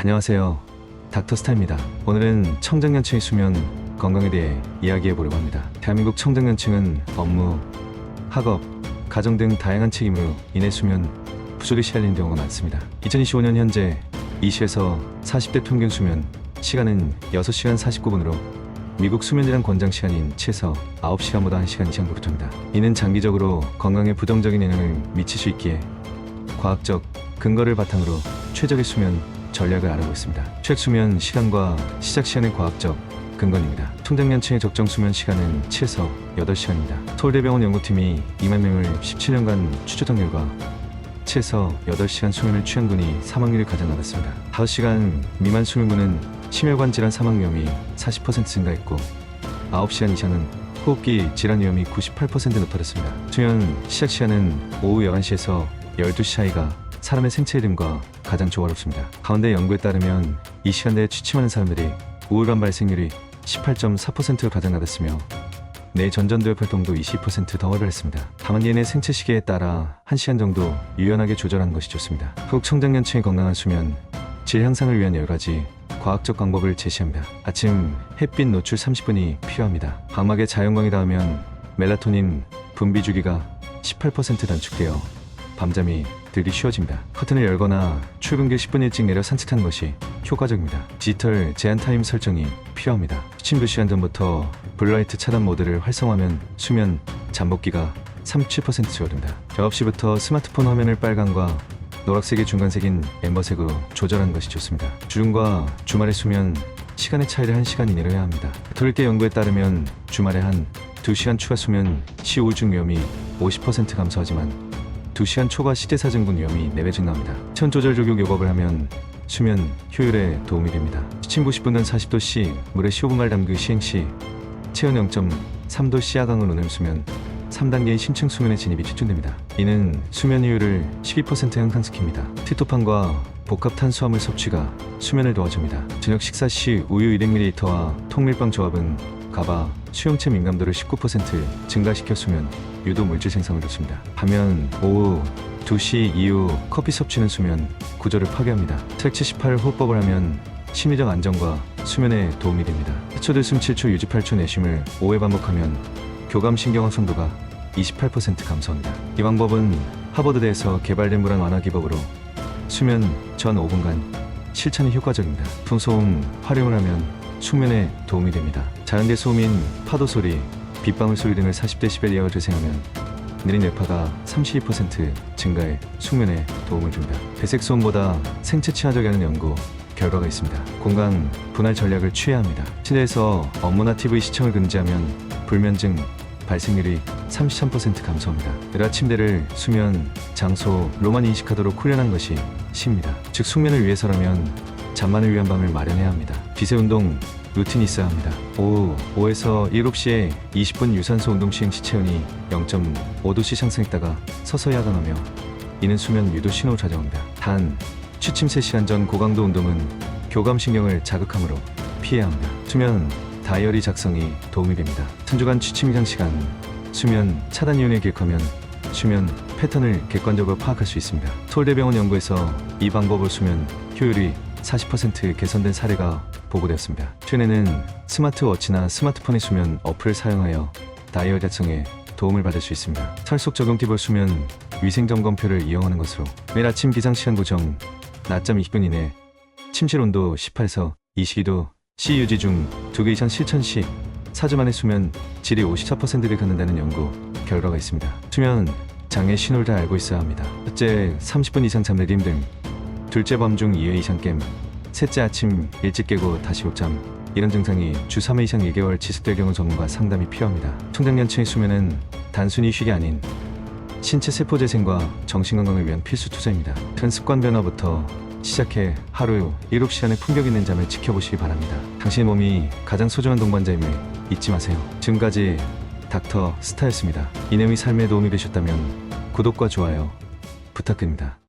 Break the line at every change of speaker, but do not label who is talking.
안녕하세요. 닥터스타입니다. 오늘은 청장년층의 수면 건강에 대해 이야기해 보려고 합니다. 대한민국 청장년층은 업무, 학업, 가정 등 다양한 책임으로 인해 수면 부족에 시달리는 경우가 많습니다. 2025년 현재 이 시에서 40대 평균 수면 시간은 6시간 49분으로 미국 수면질환 권장 시간인 최소 9시간보다 1시간 이상 부족합니다. 이는 장기적으로 건강에 부정적인 영향을 미칠 수 있기에 과학적 근거를 바탕으로 최적의 수면 전략을 알아보고 있습니다. 최적 수면 시간과 시작 시간의 과학적 근거입니다. 통장년층의 적정 수면 시간은 최소 8시간입니다. 서울대병원 연구팀이 2만 명을 17년간 추적한 결과 최소 8시간 수면을 취한 분이 사망률이 가장 낮았습니다. 5시간 미만 수면분은 심혈관 질환 사망 위험이 40% 증가했고 9시간 이상은 호흡기 질환 위험이 98% 높아졌습니다. 수면 시작 시간은 오후 11시에서 12시 사이가 사람의 생체 리듬과 가장 조화롭습니다. 가운데 연구에 따르면 이 시간대에 취침하는 사람들이 우울감 발생률이 18.4%로 가장 낮았으며 뇌 전전두엽 활동도 20%더 활발했습니다. 다만 얘네 생체 시계에 따라 1시간 정도 유연하게 조절하는 것이 좋습니다. 흑 청장년층의 건강한 수면, 질 향상을 위한 여러 가지 과학적 방법을 제시합니다. 아침 햇빛 노출 30분이 필요합니다. 각막에 자연광이 닿으면 멜라토닌 분비 주기가 18% 단축되어 밤잠이 들이 쉬워집니다. 커튼을 열거나 출근길 10분 일찍 내려 산책하는 것이 효과적입니다. 디지털 제한 타임 설정이 필요합니다. 취침 2시간 전부터 블라이트 차단 모드를 활성화하면 수면 잠복기가 37% 줄어듭니다. 작업 시부터 스마트폰 화면을 빨간과 노란색의 중간색인 엠버색으로 조절하는 것이 좋습니다. 주중과 주말의 수면 시간의 차이를 1시간 이내로 해야 합니다. 토일계 연구에 따르면 주말에 한 2시간 추가 수면 시 우울증 위험이 50% 감소하지만 2시간 초과 시대사증분 위험이 4배 증가합니다. 천 조절 조격 요법을 하면 수면 효율에 도움이 됩니다. 취침 90분은 40도 C 물에 15분간 담그 시행 시 체온 0.3도 C 하강을 오염수면 3단계의 심층 수면에 진입이 추천됩니다. 이는 수면 효율을 12% 향상시킵니다. 티토판과 복합 탄수화물 섭취가 수면을 도와줍니다. 저녁 식사 시 우유 200ml와 통밀빵 조합은 가바 수용체 민감도를 19% 증가시켜 수면 유도 물질 생성을 돕습니다. 반면 오후 2시 이후 커피 섭취는 수면 구조를 파괴합니다. 트랙 78 호흡법을 하면 심리적 안정과 수면에 도움이 됩니다. 1초 들숨 7초 유지 8초 내쉼을 5회 반복하면 교감 신경 활성도가 28% 감소합니다. 이 방법은 하버드대에서 개발된 불안 완화 기법으로 수면 전 5분간 실천이 효과적입니다. 풍소음 활용을 하면 숙면에 도움이 됩니다. 자연대 소음인 파도 소리, 빗방울 소리 등을 40dB 이하로 재생하면 느린 뇌파가 32% 증가해 숙면에 도움을 줍니다. 배색 소음보다 생체 친화적이 하는 연구 결과가 있습니다. 공간 분할 전략을 취해야 합니다. 실내에서 업무나 TV 시청을 금지하면 불면증 발생률이 33% 감소합니다. 내가 침대를 수면, 장소, 로만 인식하도록 훈련한 것이 시입니다. 즉 숙면을 위해서라면 잠만을 위한 밤을 마련해야 합니다. 비세 운동 루틴이 있어야 합니다. 오후 5에서 7시에 20분 유산소 운동 시행 시 체온이 0.5도씨 상승했다가 서서히 하강하며 이는 수면 유도 신호를 좌정합니다. 단 취침 3시간 전 고강도 운동은 교감신경을 자극하므로 피해야 합니다. 수면 다이어리 작성이 도움이 됩니다. 천주간 취침 이상 시간, 수면 차단 이온을 기억하면 수면 패턴을 객관적으로 파악할 수 있습니다. 서울대병원 연구에서 이 방법을 수면 효율이 40% 개선된 사례가 보고되었습니다. 최근에는 스마트워치나 스마트폰의 수면 어플을 사용하여 다이어리 작성에 도움을 받을 수 있습니다. 철속 적용 팁을 수면 위생 점검표를 이용하는 것으로 매일 아침 기상 시간 고정, 낮잠 20분 이내, 침실 온도 18에서 22도, C 유지 중두개 이상 실천 시 4주 만에 수면 질이 54%를 갖는다는 연구 결과가 있습니다. 수면 장애 신호를 다 알고 있어야 합니다. 첫째, 30분 이상 잠들기 힘듦. 둘째 밤중 2회 이상 깸. 셋째 아침 일찍 깨고 다시 옥잠. 이런 증상이 주 3회 이상 2개월 지속될 경우 전문가 상담이 필요합니다. 청장년층의 수면은 단순히 휴식이 아닌 신체 세포 재생과 정신 건강을 위한 필수 투자입니다. 큰 습관 변화부터 시작해 하루 7시간의 품격 있는 잠을 지켜보시기 바랍니다. 당신의 몸이 가장 소중한 동반자임을 잊지 마세요. 지금까지 닥터 스타였습니다. 이 내용이 삶에 도움이 되셨다면 구독과 좋아요 부탁드립니다.